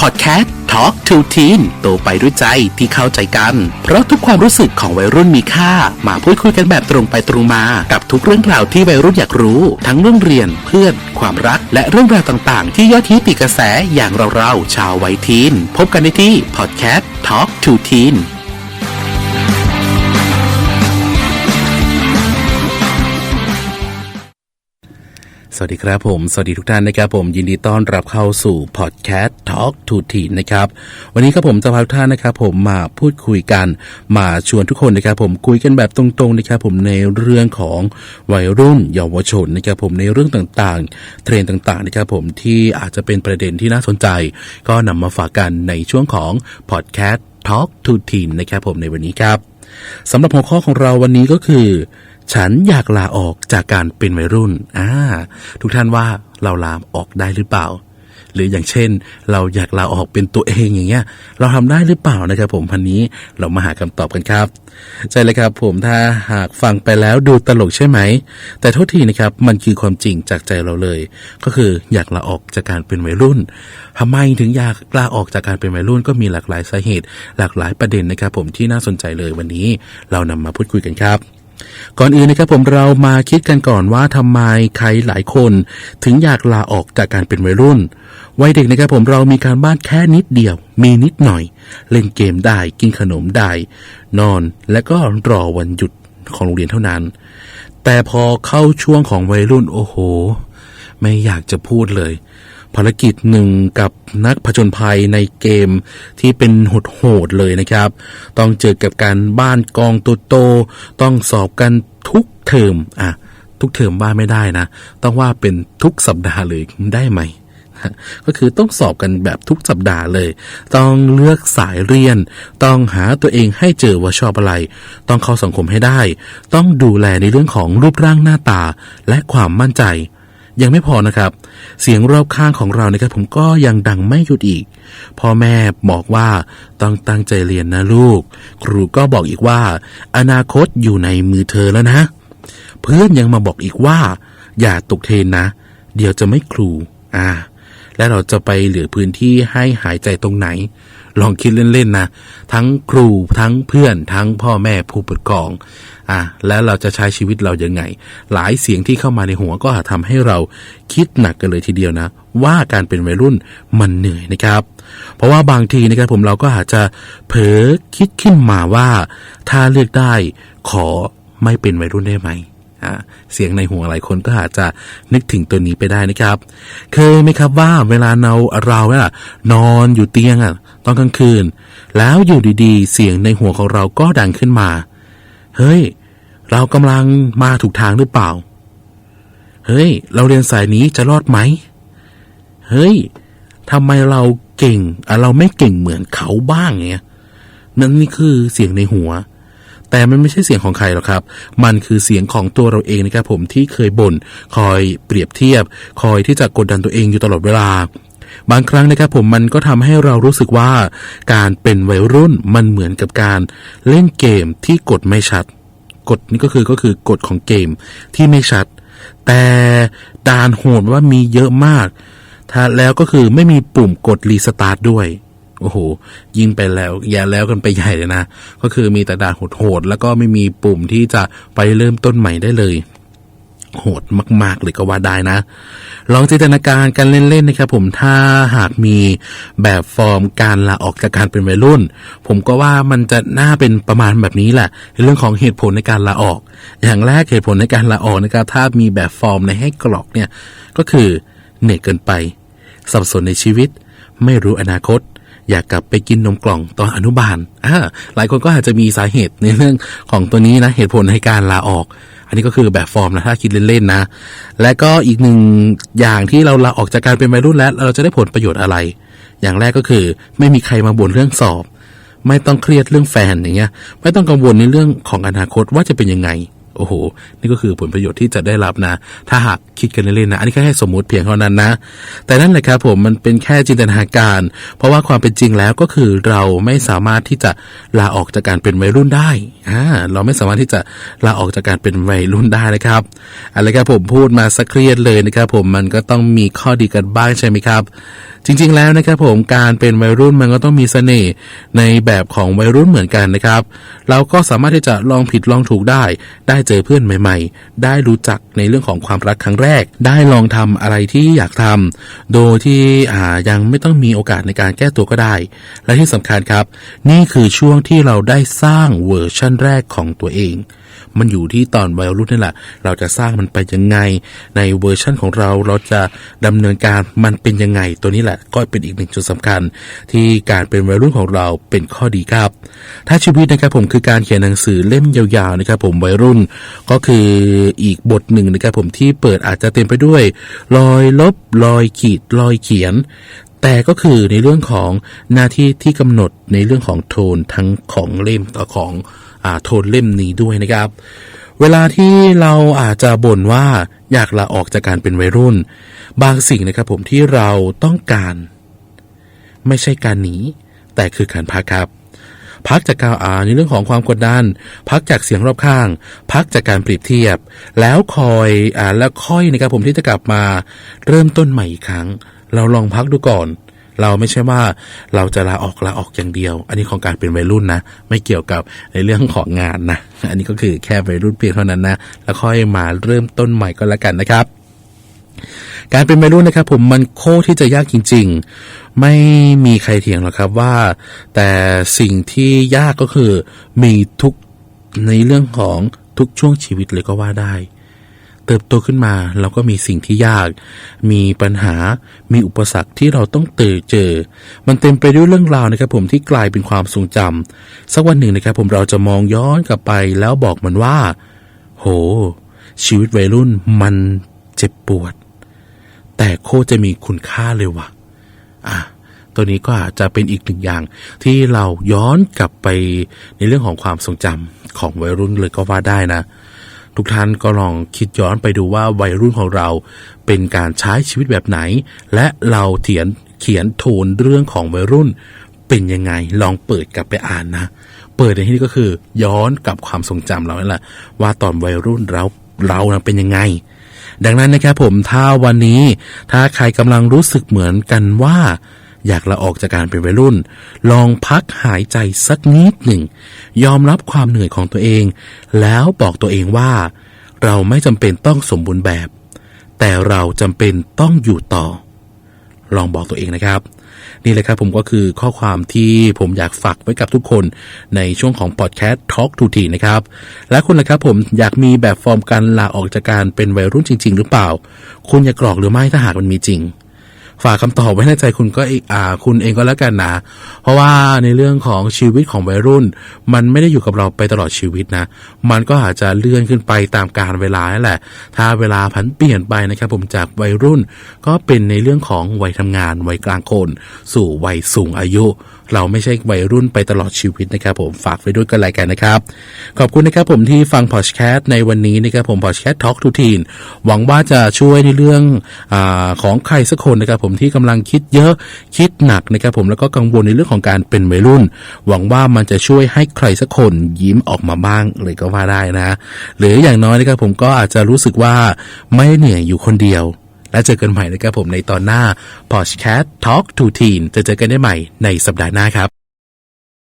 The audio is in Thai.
พอดแคสต์ Talk to Teen โตไปด้วยใจที่เข้าใจกัน เพราะทุกความรู้สึกของวัยรุ่นมีค่า มาพูดคุยกันแบบตรงไปตรงมา กับทุกเรื่องราวที่วัยรุ่นอยากรู้ ทั้งเรื่องเรียน เพื่อน ความรัก และเรื่องราวต่างๆ ที่ยอดฮิตติดกระแสอย่างเราๆชาววัยทีน พบกันได้ที่พอดแคสต์ Talk to Teen สวัสดีครับผม สวัสดีทุกท่านนะครับผมยินดีต้อนรับเข้าสู่พอดแคสต์ Talk to t e e นะครับ วันนี้ครับผมจะพาทุกท่านนะครับผมมาพูดคุยกันมาชวนทุกคนนะครับผมคุยกันแบบตรงๆนะครับผมในเรื่องของวัยรุ่นเยาวชนนะครับผมในเรื่องต่างๆ เทรนต่างๆนะครับผมที่อาจจะเป็นประเด็นที่น่าสนใจ ก็นำมาฝากกันในช่วงของพอดแคสต์ Talk to t e e นะครับผมในวันนี้ครับสำหรับหัวข้อของเราวันนี้ก็คือ ฉันอยากลาออกจากการเป็นวัยรุ่นอ่าทุกท่านว่าเราลาออกได้หรือเปล่า หรืออย่างเช่น เราอยากลาออกเป็นตัวเองอย่างเงี้ย เราทำได้หรือเปล่านะครับ ผมพันนี้เรามาหาคำตอบกันครับ ใช่เลยครับ ผมถ้าหากฟังไปแล้วดูตลกใช่ไหม แต่โทษทีนะครับ มันคือความจริงจากใจเราเลย ก็คืออยากลาออกจากการเป็นวัยรุ่นทำไมถึงอยากลาออกจากการเป็นวัยรุ่น ก็มีหลากหลายสาเหตุ หลากหลายประเด็นนะครับ ผมที่น่าสนใจเลยวันนี้ เรานำมาพูดคุยกันครับ ก่อนอื่นนะครับผมเรามาคิดกันก่อนว่าทำไมใครหลายคนถึงอยากลาออกจากการเป็นวัยรุ่น วัยเด็กนะครับผมเรามีการบ้านแค่นิดเดียว มีนิดหน่อย เล่นเกมได้กินขนมได้ นอนและก็รอวันหยุดของโรงเรียนเท่านั้น แต่พอเข้าช่วงของวัยรุ่นโอ้โห ไม่อยากจะพูดเลย ภารกิจหนึ่งกับนักผจญภัยในเกมที่เป็นโหดๆเลยนะครับ ต้องเจอกับการบ้านกองโตๆต้องสอบกันทุกเทอมอะทุกเทอมว่าไม่ได้นะ ต้องว่าเป็นทุกสัปดาห์เลยได้ไหมก็คือต้องสอบกันแบบทุกสัปดาห์เลย ต้องเลือกสายเรียน ต้องหาตัวเองให้เจอว่าชอบอะไร ต้องเข้าสังคมให้ได้ ต้องดูแลในเรื่องของรูปร่างหน้าตาและความมั่นใจ ยังไม่พอนะครับ เสียงรอบข้างของเรานะครับผมก็ยังดังไม่หยุดอีก พ่อแม่บอกว่าต้องตั้งใจเรียนนะลูก ครูก็บอกอีกว่า อนาคตอยู่ในมือเธอแล้วนะ เพื่อนยังมาบอกอีกว่า อย่าตกเทรนนะ เดี๋ยวจะไม่ครู อ่า และเราจะไปเหลือพื้นที่ให้หายใจตรงไหน ลองคิดเล่นๆนะทั้งครูทั้งเพื่อนทั้งพ่อแม่ผู้ปกครองอะแล้วเราจะใช้ชีวิตเรายังไง หลายเสียงที่เข้ามาในหัวก็อาจทำให้เราคิดหนักกันเลยทีเดียวนะ ว่าการเป็นวัยรุ่นมันเหนื่อยนะครับ เพราะว่าบางทีนะครับผมเราก็อาจจะเผลอคิดขึ้นมาว่า ถ้าเลือกได้ขอไม่เป็นวัยรุ่นได้ไหม เสียงในหัวหลายคนก็อาจจะนึกถึงตัวนี้ไปได้นะครับ เคยไหมครับว่าเวลาเราเราเนี่ยนอนอยู่เตียงอะตอนกลางคืน แล้วอยู่ดีๆ เสียงในหัวของเราก็ดังขึ้นมา เฮ้ย เรากำลังมาถูกทางหรือเปล่า เฮ้ย เราเรียนสายนี้จะรอดไหม เฮ้ยทำไมเราเก่งอะเราไม่เก่งเหมือนเขาบ้างเงี้ยนั่นนี่คือเสียงในหัว แต่มันไม่ใช่เสียงของใครหรอกครับ มันคือเสียงของตัวเราเองนะครับผมที่เคยบน่นคอยเปรียบเทียบ คอยที่จะกดดันตัวเองอยู่ตลอดเวลา บางครั้งนะครับผมมันก็ทำให้เรารู้สึกว่า การเป็นวัยรุ่นมันเหมือนกับการเล่นเกมที่กดไม่ชัดกฎนี่ก็คือก็คือกฎของเกมที่ไม่ชัด แต่ดานโหดว่ามีเยอะมากถ้าแล้วก็คือไม่มีปุ่มกดรีสตาร์ทด้วย โอ้โหยิงไปแล้วอย่าแล้วกันไปใหญ่เลยนะ ก็คือมีแต่ด่านโหดๆแล้วก็ไม่มีปุ่มที่จะไปเริ่มต้นใหม่ได้เลยโหดมาก ๆ เลยก็ว่าได้นะ ลองจินตนาการกันเล่น ๆ นะครับผมถ้าหากมีแบบฟอร์มการลาออกจากการเป็นวัยรุ่น ผมก็ว่ามันจะน่าเป็นประมาณแบบนี้แหละในเรื่องของเหตุผลในการลาออก อย่างแรกเหตุผลในการลาออกนะครับถ้ามีแบบฟอร์มในให้กรอกเนี่ยก็คือเหนื่อยเกินไป สับสนในชีวิต ไม่รู้อนาคต อยากกลับไปกินนมกล่องตอนอนุบาลอ่าหลายคนก็อาจจะมีสาเหตุในเรื่องของตัวนี้นะเหตุผลในการลาออก อันนี้ก็คือแบบฟอร์มนะถ้าคิดเล่นๆนะ และก็อีกหนึ่งอย่างที่เราลาออกจากการเป็นวัยรุ่นแล้ว เราจะได้ผลประโยชน์อะไร อย่างแรกก็คือไม่มีใครมาบ่นเรื่องสอบ ไม่ต้องเครียดเรื่องแฟนอย่างเงี้ย ไม่ต้องกังวลในเรื่องของอนาคตว่าจะเป็นยังไง โอ้โห นี่ก็คือผลประโยชน์ที่จะได้รับนะ ถ้าหากคิดกันเล่นๆนะ อันนี้แค่ให้สมมติเพียงเท่านั้นนะ แต่นั่นแหละครับผมมันเป็นแค่จินตนาการ เพราะว่าความเป็นจริงแล้วก็คือเราไม่สามารถที่จะลาออกจากการเป็นวัยรุ่นได้อ่าเราไม่สามารถที่จะลาออกจากการเป็นวัยรุ่นได้นะครับอะไรครับผมพูดมาสักเครียดเลยนะครับผมมันก็ต้องมีข้อดีกันบ้างใช่ไหมครับ จริง ๆแล้วนะครับผมการเป็นวัยรุ่นมันก็ต้องมีเสน่ห์ในแบบของวัยรุ่นเหมือนกันนะครับ เราก็สามารถที่จะลองผิดลองถูกได้ได้เจอเพื่อนใหม่ ๆ ได้รู้จักในเรื่องของความรักครั้งแรก ได้ลองทำอะไรที่อยากทำโดยที่อ่ายังไม่ต้องมีโอกาสในการแก้ตัวก็ได้ และที่สำคัญครับ นี่คือช่วงที่เราได้สร้างเวอร์ชั่นแรกของตัวเอง มันอยู่ที่ตอนวัยรุ่นนี่แหละ เราจะสร้างมันไปยังไง ในเวอร์ชั่นของเราเราจะดำเนินการมันเป็นยังไง ตัวนี้แหละก็เป็นอีกหนึ่งจุดสำคัญ ที่การเป็นวัยรุ่นของเราเป็นข้อดีครับ ถ้าชีวิตนะครับผมคือการเขียนหนังสือเล่มยาวๆนะครับผมวัยรุ่น ก็คืออีกบทหนึ่งนะครับผมที่เปิดอาจจะเต็มไปด้วย รอยลบรอยขีดรอยเขียนแต่ก็คือในเรื่องของหน้าที่ที่กำหนดในเรื่องของโทนทั้งของเล่มต่อของ อ่าโทนเล่มนี้ด้วยนะครับ เวลาที่เราอาจจะบ่นว่าอยากลาออกจากการเป็นวัยรุ่น บางสิ่งนะครับผมที่เราต้องการ ไม่ใช่การหนีแต่คือการพักครับ พักจากการอ่านในเรื่องของความกดดัน พักจากเสียงรอบข้าง พักจากการเปรียบเทียบ แล้วคอยอ่าแล้วค่อยนะครับผมที่จะกลับมาเริ่มต้นใหม่อีกครั้ง เราลองพักดูก่อน เราไม่ใช่ว่าเราจะลาออกลาออกอย่างเดียว อันนี้ของการเป็นวัยรุ่นนะ ไม่เกี่ยวกับในเรื่องของงานนะ อันนี้ก็คือแค่วัยรุ่นเพียงเท่านั้นนะ แล้วค่อยมาเริ่มต้นใหม่ก็แล้วกันนะครับ การเป็นวัยรุ่นนะครับผมมันโคตรที่จะยากจริง ๆ ไม่มีใครเถียงหรอกครับว่า แต่สิ่งที่ยากก็คือมีทุกในเรื่องของทุกช่วงชีวิตเลยก็ว่าได้ เติบโตขึ้นมาเราก็มีสิ่งที่ยาก มีปัญหา มีอุปสรรคที่เราต้องเจอเจอ มันเต็มไปด้วยเรื่องราวนะครับผมที่กลายเป็นความทรงจำสักวันหนึ่งนะครับผมเราจะมองย้อนกลับไปแล้วบอกมันว่า โห ชีวิตวัยรุ่นมันเจ็บปวด แต่โคจะมีคุณค่าเลยว่ะ อะตัวนี้ก็อาจจะเป็นอีกหนึ่งอย่าง ที่เราย้อนกลับไปในเรื่องของความทรงจำของวัยรุ่นเลยก็ว่าได้นะ ทุกท่านก็ลองคิดย้อนไปดูว่าวัยรุ่นของเราเป็นการใช้ชีวิตแบบไหน และเราเขียนเขียนโทนเรื่องของวัยรุ่น เป็นยังไงลองเปิดกลับไปอ่านนะ เปิดในที่นี้ก็คือย้อนกลับความทรงจำเรานั่นแหละว่าตอนวัยรุ่นเราเราเป็นยังไง ดังนั้นนะครับผมถ้าวันนี้ถ้าใครกำลังรู้สึกเหมือนกันว่า อยากลาออกจากการเป็นวัยรุ่น ลองพักหายใจสักนิดหนึ่ง ยอมรับความเหนื่อยของตัวเอง แล้วบอกตัวเองว่า เราไม่จำเป็นต้องสมบูรณ์แบบ แต่เราจำเป็นต้องอยู่ต่อ ลองบอกตัวเองนะครับ นี่แหละครับผมก็คือข้อความที่ผมอยากฝากไว้กับทุกคนในช่วงของพอดแคสต์ Talk to T นะครับ และคุณล่ะครับผมอยากมีแบบฟอร์มการลาออกจากการเป็นวัยรุ่นจริง ๆ หรือเปล่า คุณอยากกรอกหรือไม่ถ้าหากมันมีจริง ฝากคำตอบไว้ในใจคุณก็อีกอ่าคุณเองก็แล้วกันนะ เพราะว่าในเรื่องของชีวิตของวัยรุ่น มันไม่ได้อยู่กับเราไปตลอดชีวิตนะ มันก็อาจจะเลื่อนขึ้นไปตามกาลเวลาแหละ ถ้าเวลาผันเปลี่ยนไปนะครับผมจากวัยรุ่น ก็เป็นในเรื่องของวัยทำงาน วัยกลางคน สู่วัยสูงอายุ เราไม่ใช่วัยรุ่นไปตลอดชีวิตนะครับผมฝากไว้ด้วยกันรายกันนะครับ ขอบคุณนะครับผมที่ฟังพอดแคสต์ในวันนี้นะครับผมพอดแคสต์ Talk to Teen หวังว่าจะช่วยในเรื่องอของใครสักคนนะครับผมที่กำลังคิดเยอะคิดหนักนะครับผมแล้วก็กังวลในเรื่องของการเป็นวัยรุ่น หวังว่ามันจะช่วยให้ใครสักคนยิ้มออกมาบ้างเลยก็ว่าได้นะ หรืออย่างน้อยนะครับผมก็อาจจะรู้สึกว่าไม่เหนื่อยอยู่คนเดียวและเจอกันใหม่นะครับผมในตอนหน้า Podcast Talk to Teen จะเจอกันได้ใหม่ในสัปดาห์หน้าครับ